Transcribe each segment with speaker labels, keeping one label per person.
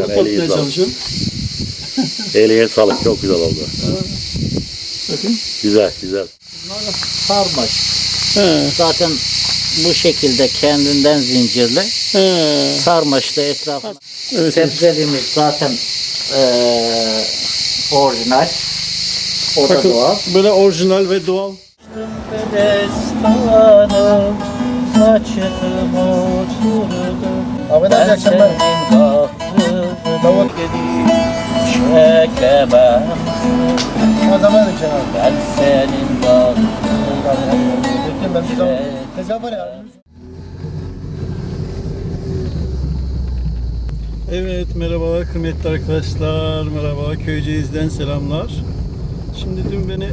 Speaker 1: Güzel eline sağlık.
Speaker 2: çalışıyorum.
Speaker 1: Eline sağlık. Çok güzel oldu.
Speaker 2: Bakın.
Speaker 1: Güzel güzel.
Speaker 3: Sarmaş.
Speaker 2: He.
Speaker 3: Zaten bu şekilde kendinden zincirli.
Speaker 2: He.
Speaker 3: Sarmaşlı etrafına.
Speaker 2: Evet.
Speaker 3: Sebzeliğimiz zaten eee orijinal. O da
Speaker 2: Bakın
Speaker 3: doğal.
Speaker 2: böyle orijinal ve doğal.
Speaker 3: Destanım saçım oturdu.
Speaker 4: Ahmet abi, akşamlar.
Speaker 3: Davut çekemem.
Speaker 4: Ne zaman abi?
Speaker 3: Ben senin.
Speaker 4: Tezgah var ya.
Speaker 2: Evet merhabalar kıymetli arkadaşlar. Merhaba Köyceğiz'den selamlar. Şimdi dün beni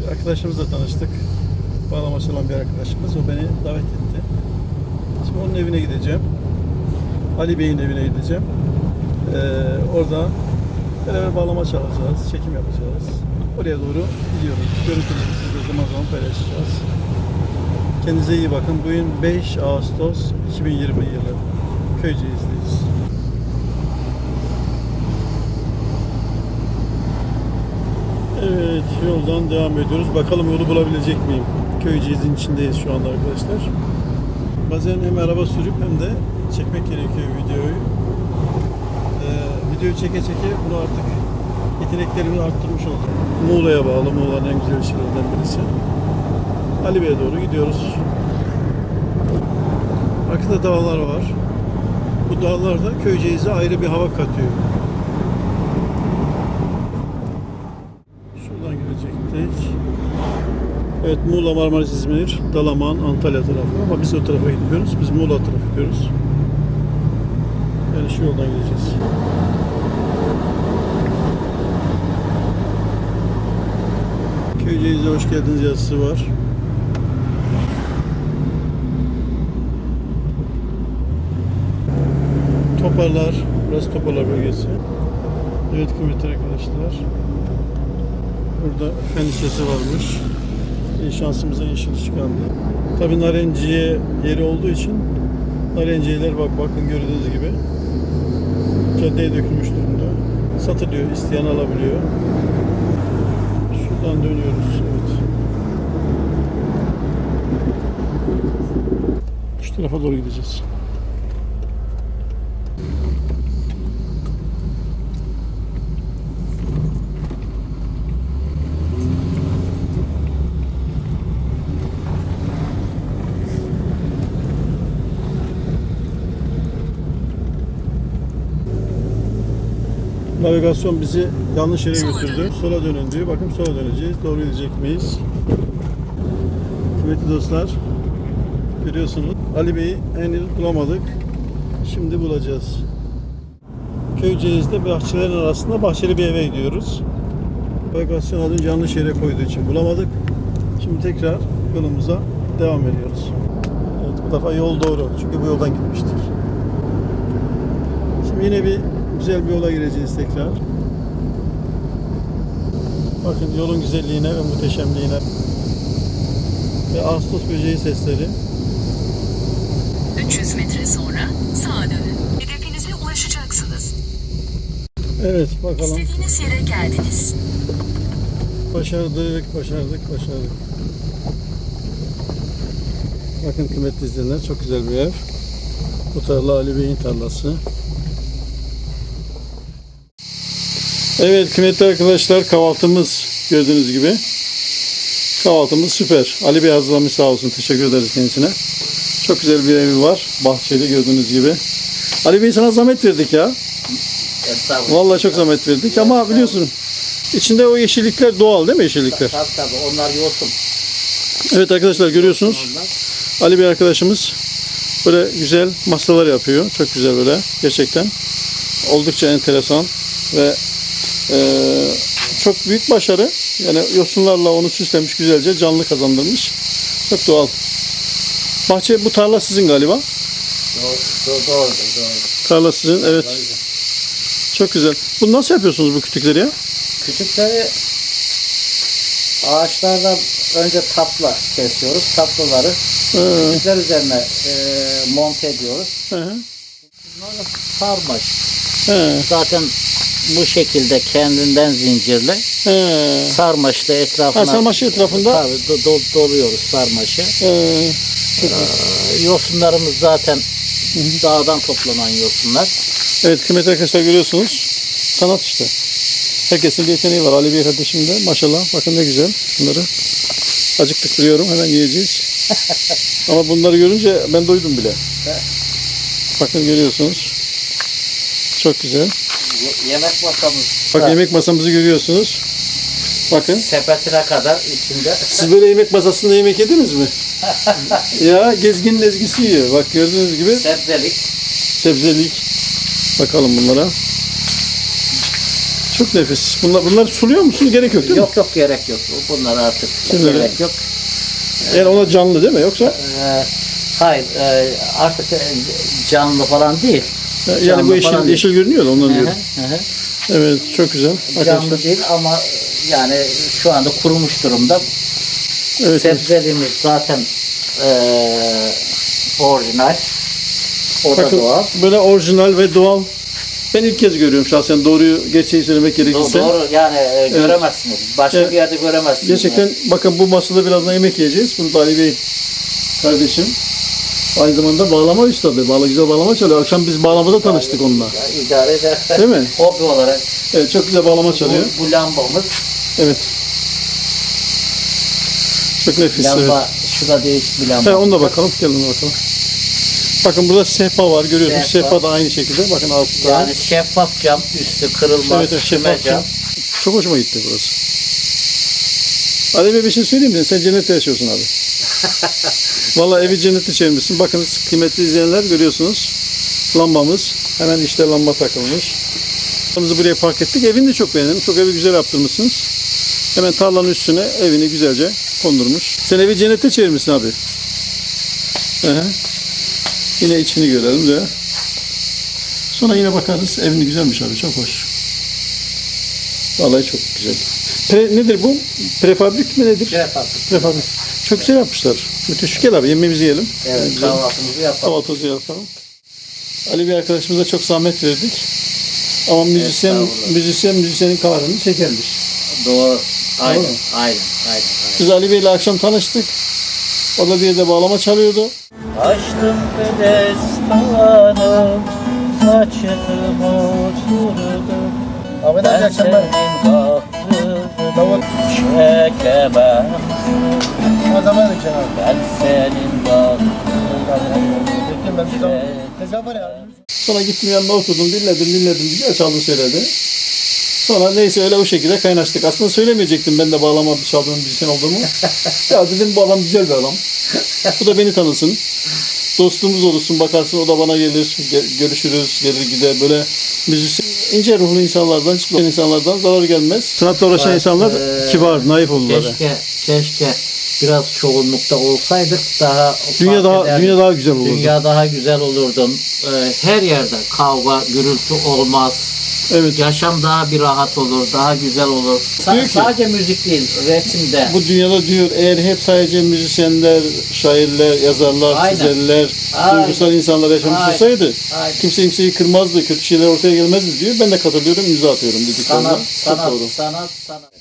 Speaker 2: bir arkadaşımızla tanıştık. Bağlama çalan bir arkadaşımız. O beni davet etti. Şimdi onun evine gideceğim. Ali Bey'in evine gideceğim. Ee, orada beraber bağlama çalacağız. Çekim yapacağız. Oraya doğru gidiyoruz. Görüntüleri sizle zaman zaman paylaşacağız. Kendinize iyi bakın. Bugün 5 Ağustos 2020 yılı. Köyceğiz'deyiz. Evet, yoldan devam ediyoruz. Bakalım yolu bulabilecek miyim? Köyceğiz'in içindeyiz şu anda arkadaşlar. Bazen hem araba sürüp hem de çekmek gerekiyor videoyu. Videoyu çeke çeke bunu artık yeteneklerimi arttırmış oldum. Muğla'ya bağlı, Muğla'nın en güzel şehirlerinden birisi. Ali Bey'e doğru gidiyoruz. Arkada dağlar var. Bu dağlar da Köyceğiz'e ayrı bir hava katıyor. Şuradan girecektik. Evet Muğla, Marmaris, İzmir, Dalaman, Antalya tarafı ama biz o tarafa gidiyoruz. Biz Muğla tarafı gidiyoruz. Yani şu yoldan gideceğiz. Köyceğiz'e hoş geldiniz yazısı var. Toparlar, burası Toparlar bölgesi. Evet kıymetli arkadaşlar. Burada fen lisesi varmış. E, şansımıza yeşil çıkandı. Tabii narenciye yeri olduğu için narenciyeler bak bakın gördüğünüz gibi caddeye dökülmüş durumda. Satılıyor, isteyen alabiliyor. Şuradan dönüyoruz. Evet. Şu tarafa doğru gideceğiz. Navigasyon bizi yanlış yere götürdü. Sola dönün diyor. Bakın sola döneceğiz. Doğru gidecek miyiz? Kıymetli dostlar, görüyorsunuz Ali Bey'i henüz bulamadık. Şimdi bulacağız. Köyceğiz'de bahçelerin arasında bahçeli bir eve gidiyoruz. Navigasyon önce yanlış yere koyduğu için bulamadık. Şimdi tekrar yolumuza devam ediyoruz. Evet, bu defa yol doğru. Çünkü bu yoldan gitmiştik. Şimdi yine bir güzel bir yola gireceğiz tekrar. Bakın yolun güzelliğine ve muhteşemliğine ve Ağustos böceği sesleri.
Speaker 5: 300 metre sonra sağa dönün. Hedefinize ulaşacaksınız.
Speaker 2: Evet bakalım.
Speaker 5: İstediğiniz yere geldiniz.
Speaker 2: Başardık, başardık, başardık. Bakın kıymetli izleyenler çok güzel bir ev. Bu tarla Ali Bey'in tarlası. Evet kıymetli arkadaşlar kahvaltımız gördüğünüz gibi. Kahvaltımız süper. Ali Bey hazırlamış sağ olsun. Teşekkür ederiz kendisine. Çok güzel bir evi var. Bahçeli gördüğünüz gibi. Ali Bey sana zahmet verdik ya. Vallahi çok zahmet verdik ama biliyorsun içinde o yeşillikler doğal değil mi yeşillikler?
Speaker 3: Tabii tabii onlar yosun.
Speaker 2: Evet arkadaşlar görüyorsunuz. Ali Bey arkadaşımız böyle güzel masalar yapıyor. Çok güzel böyle gerçekten. Oldukça enteresan ve eee, çok büyük başarı. Yani yosunlarla onu süslemiş güzelce canlı kazandırmış. Çok doğal. Bahçe bu tarla sizin galiba.
Speaker 3: Doğru, doğru, doğru.
Speaker 2: Tarla sizin evet. Çok güzel. Bunu nasıl yapıyorsunuz bu kütükleri ya?
Speaker 3: Küçükleri ağaçlardan önce tapla kesiyoruz. Taplaları
Speaker 2: Hı,
Speaker 3: küçükler üzerine e, monte ediyoruz.
Speaker 2: hı hı.
Speaker 3: Sarmaş.
Speaker 2: He.
Speaker 3: Zaten bu şekilde kendinden zincirli.
Speaker 2: He.
Speaker 3: Sarmaşlı etrafına.
Speaker 2: Ha, sarmaşı etrafında.
Speaker 3: Tabii do- do- doluyoruz sarmaşı.
Speaker 2: He.
Speaker 3: Ee, yosunlarımız zaten dağdan toplanan yosunlar.
Speaker 2: Evet kıymetli arkadaşlar görüyorsunuz. Sanat işte. Herkesin bir yeteneği var. Ali Bey kardeşim de maşallah. Bakın ne güzel şunları. Acıktık biliyorum. Hemen yiyeceğiz. Ama bunları görünce ben doydum bile. Bakın görüyorsunuz. Çok güzel.
Speaker 3: Ye- yemek masamız.
Speaker 2: Bak yemek masamızı görüyorsunuz. Bakın.
Speaker 3: Sepetine kadar içinde.
Speaker 2: Siz böyle yemek masasında yemek yediniz mi? ya gezginin ezgisi yiyor. Bak gördüğünüz gibi
Speaker 3: Sebzelik.
Speaker 2: sebzelik. Bakalım bunlara. Çok nefis. Bunlar, bunlar suluyor musunuz? Gerek yok değil mi?
Speaker 3: Yok yok gerek yok. Bunlar artık
Speaker 2: Şimdi
Speaker 3: gerek yok.
Speaker 2: Yani ona canlı değil mi? Yoksa
Speaker 3: Ee, hayır e, artık e, canlı falan değil.
Speaker 2: Yani
Speaker 3: Canlı
Speaker 2: bu yeşil,
Speaker 3: falan değil.
Speaker 2: yeşil görünüyor da ondan
Speaker 3: Hı hı,
Speaker 2: diyorum.
Speaker 3: hı hı.
Speaker 2: Evet çok güzel. Arkadaşlar.
Speaker 3: Canlı değil ama yani şu anda kurumuş durumda.
Speaker 2: Evet, evet.
Speaker 3: Sebzeliğimiz zaten eee orijinal. O da
Speaker 2: Bakın
Speaker 3: doğal.
Speaker 2: böyle orijinal ve doğal. Ben ilk kez görüyorum şahsen doğruyu gerçeği söylemek
Speaker 3: Do-
Speaker 2: gerekirse.
Speaker 3: doğru yani e, göremezsiniz. Başka
Speaker 2: Evet.
Speaker 3: bir yerde göremezsiniz.
Speaker 2: Gerçekten bakın bu masada birazdan yemek yiyeceğiz. Bunu da Ali Bey kardeşim. Aynı zamanda bağlama üstadı. Bağla güzel bağlama çalıyor. Akşam biz bağlamada tanıştık onunla.
Speaker 3: İdare eder.
Speaker 2: Değil mi?
Speaker 3: Hobi olarak
Speaker 2: Evet çok güzel bağlama çalıyor.
Speaker 3: bu, bu lambamız.
Speaker 2: Evet. Çok nefis. Evet.
Speaker 3: Lamba, şu da değişik bir lamba.
Speaker 2: He, onu da bakalım. Gelin bakalım. Bakın burada sehpa var görüyorsunuz.
Speaker 3: Sehpa.
Speaker 2: Sehpa da aynı şekilde. Bakın altta.
Speaker 3: Yani şeffaf cam, üstü kırılmaz,
Speaker 2: evet, evet, şeffaf
Speaker 3: cam.
Speaker 2: cam. Çok hoşuma gitti burası. Ali Bey bir şey söyleyeyim mi? Sen cennette yaşıyorsun abi. Vallahi evi cennete çevirmişsin. Bakın kıymetli izleyenler görüyorsunuz. Lambamız. Hemen işte lamba takılmış. Lambamızı buraya park ettik. Evini de çok beğendim. Çok evi güzel yaptırmışsınız. Hemen tarlanın üstüne evini güzelce kondurmuş. Sen evi cennete çevirmişsin abi. Hı. Yine içini görelim de. Sonra yine bakarız. Evini güzelmiş abi. Çok hoş. Vallahi çok güzel. Pre, nedir bu? Prefabrik mi nedir?
Speaker 3: Şeffaf.
Speaker 2: Prefabrik. Çok güzel yapmışlar. Müthiş. Gel abi yemeğimizi yiyelim.
Speaker 3: Evet, kahvaltımızı yapalım.
Speaker 2: Kahvaltımızı yapalım. Ali bir arkadaşımıza çok zahmet verdik. Ama müzisyen,
Speaker 3: Estağfurullah.
Speaker 2: müzisyen müzisyenin kahrını çekermiş.
Speaker 3: Doğru. Aynen, aynen, aynen. aynen.
Speaker 2: Biz Ali Bey ile akşam tanıştık. O da bir yerde bağlama çalıyordu.
Speaker 3: Açtım bedestanı, saçımı oturdum.
Speaker 4: Abi
Speaker 3: Ben
Speaker 4: akşamlar. Davut.
Speaker 3: çekemem.
Speaker 4: O zaman da Kenan.
Speaker 3: Ben senin
Speaker 4: ya.
Speaker 2: Sonra gittim yanına oturdum, dinledim, dinledim. Güzel çaldı söyledi. Sonra neyse öyle o şekilde kaynaştık. Aslında söylemeyecektim ben de bağlama çaldığım müzisyen olduğumu. ya dedim bu adam güzel bir adam. Bu da beni tanısın. Dostluğumuz olursun bakarsın o da bana gelir. ge- görüşürüz, gelir gider böyle müzisyen. İnce ruhlu insanlardan, hiçbir insanlardan zarar gelmez. Sanatla uğraşan
Speaker 3: Bak,
Speaker 2: insanlar
Speaker 3: eee,
Speaker 2: kibar, naif olurlar.
Speaker 3: Keşke, keşke biraz çoğunlukta olsaydık daha
Speaker 2: Dünya daha,
Speaker 3: ederdik.
Speaker 2: dünya daha güzel olurdu.
Speaker 3: Dünya daha güzel olurdu. Ee, her yerde kavga, gürültü olmaz.
Speaker 2: Evet.
Speaker 3: Yaşam daha bir rahat olur, daha güzel olur. Sa-
Speaker 2: Diyor ki-
Speaker 3: sadece müzik değil, resimde.
Speaker 2: Bu dünyada diyor eğer hep sadece müzisyenler, şairler, yazarlar,
Speaker 3: Aynen.
Speaker 2: çizerler,
Speaker 3: Aynen.
Speaker 2: duygusal insanlar yaşamış
Speaker 3: Aynen.
Speaker 2: olsaydı
Speaker 3: Aynen.
Speaker 2: kimse kimseyi kırmazdı, kötü şeyler ortaya gelmezdi diyor. Ben de katılıyorum, imza atıyorum dediklerine.
Speaker 3: sanat,
Speaker 2: Çok
Speaker 3: sanat,
Speaker 2: doğru.
Speaker 3: sanat, sanat.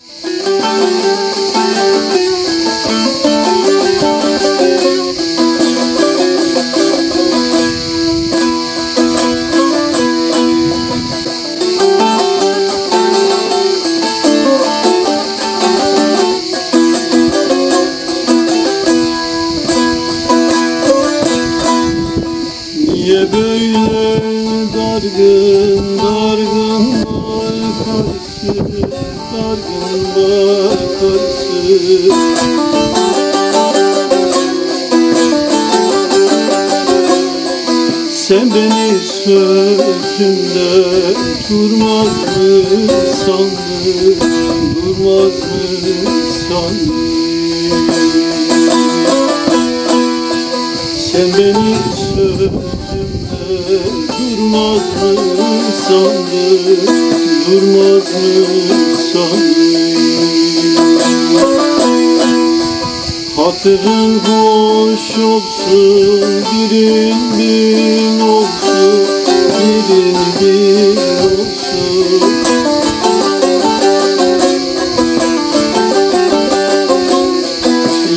Speaker 2: Música Sen beni sözünde durmaz mı sandın? Durmaz mı sandın? Sen beni sözümde durmaz mı sandın? Durmaz mı sandın Hatırın hoş olsun Birin bin olsun Birin bin olsun.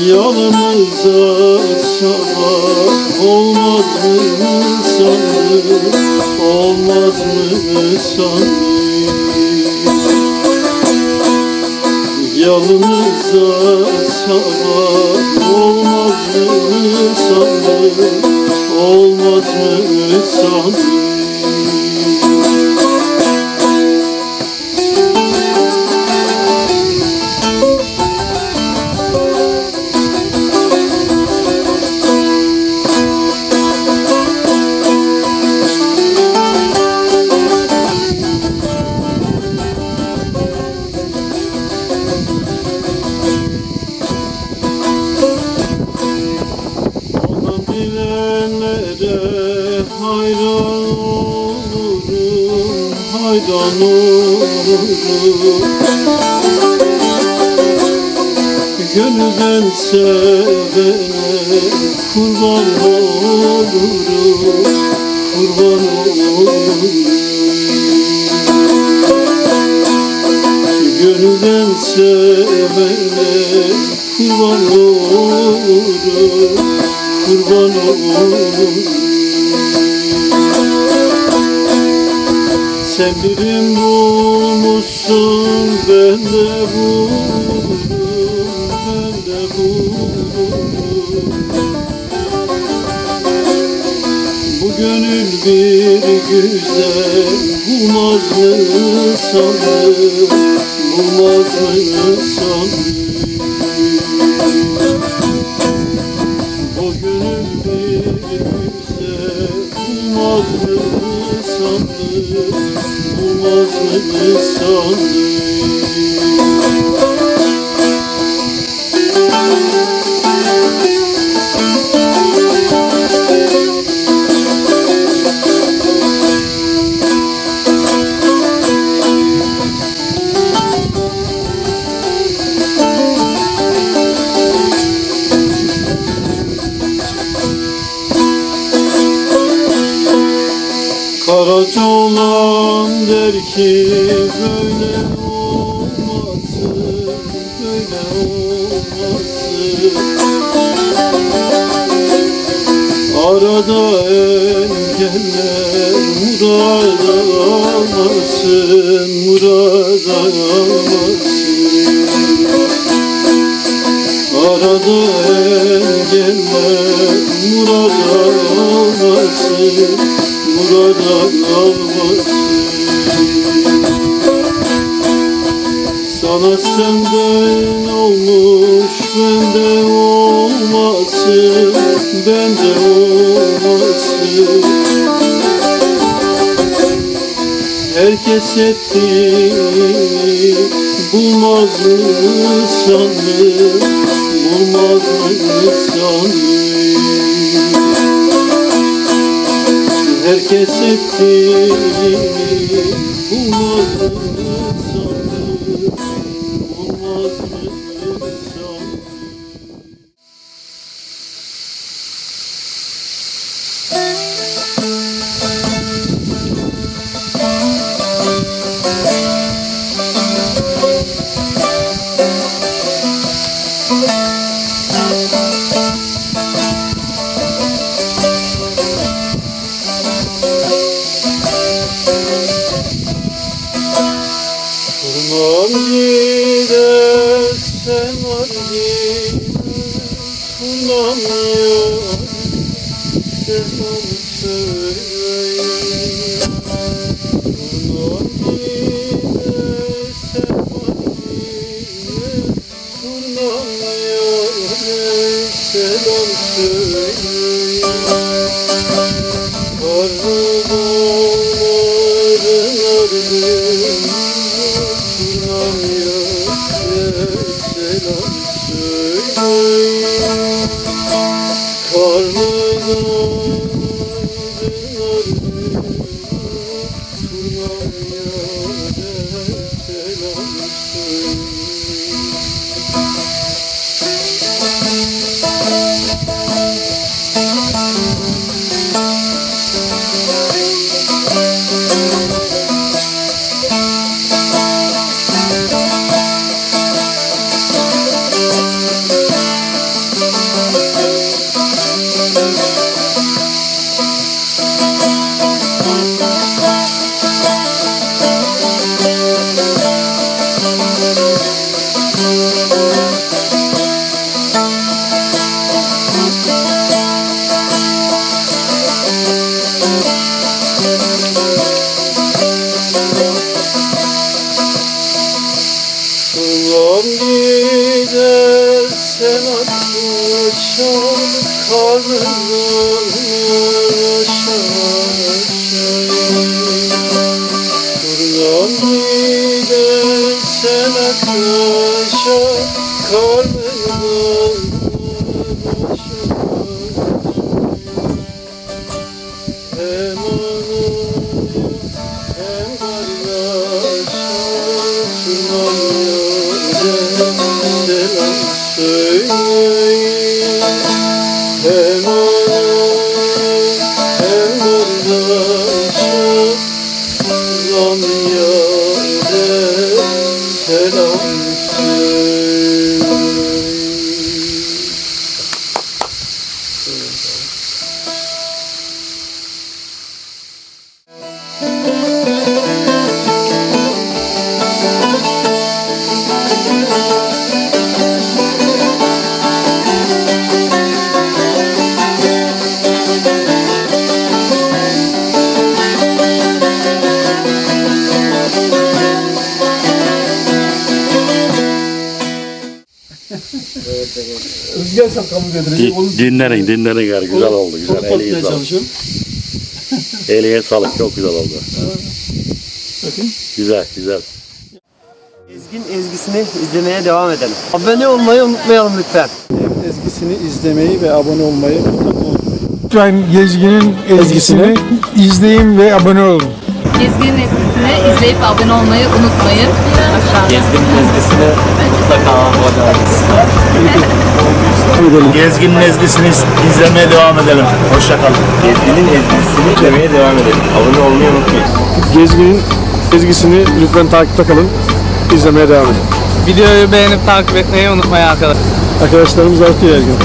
Speaker 2: Yanımıza sabah olmaz mı sandın Olmaz mı sandın Yanımıza sabah olmaz mı sandın? Olmaz mı sandın hayran olurum. Gönülden sevene kurban olurum, kurban olurum. Gönülden sevene kurban olurum, kurban olurum. Sen birim bulmuşsun, ben de buldum, ben de buldum. Bu gönül bir güzel bulmaz mı sandın, bulmaz mı sandın? Bulmaz mı ki böyle olmasın, böyle olmasın. Arada engeller murad almasın, murad almasın. Arada engeller murad almasın, murad almasın. Sana senden olmuş bende olmasın Bende olmasın. Herkes etti bulmaz mı sandın Bulmaz mı sandın Herkes etti bulmaz mı selam söyleyin Karlı akşam
Speaker 4: Rüzgar şapkamı dedirecek. Onu
Speaker 1: Di- dinlenin dinlenin gari güzel oldu güzel.
Speaker 2: Onu tutmaya
Speaker 1: sağlık. Eline sağlık çok güzel oldu.
Speaker 2: Bakın.
Speaker 1: Güzel güzel.
Speaker 6: Ezgin ezgisini izlemeye devam edelim. Abone olmayı unutmayalım lütfen.
Speaker 2: Ezgisini izlemeyi ve abone olmayı.
Speaker 7: Lütfen Gezgin'in ezgisini izleyin ve abone olun.
Speaker 8: Gezginin ezgisini izleyip abone olmayı unutmayın. Aşağıda.
Speaker 3: Gezginin ezgisini mutlaka abone olun.
Speaker 9: Gezginin ezgisini izlemeye devam edelim. Hoşçakalın. Gezginin ezgisini izlemeye devam edelim. Abone olmayı unutmayın.
Speaker 4: Gezgin'in ezgisini lütfen takipte kalın. İzlemeye devam edin.
Speaker 6: Videoyu beğenip takip etmeyi unutmayın arkadaşlar.
Speaker 2: Arkadaşlarımız artıyor her gün.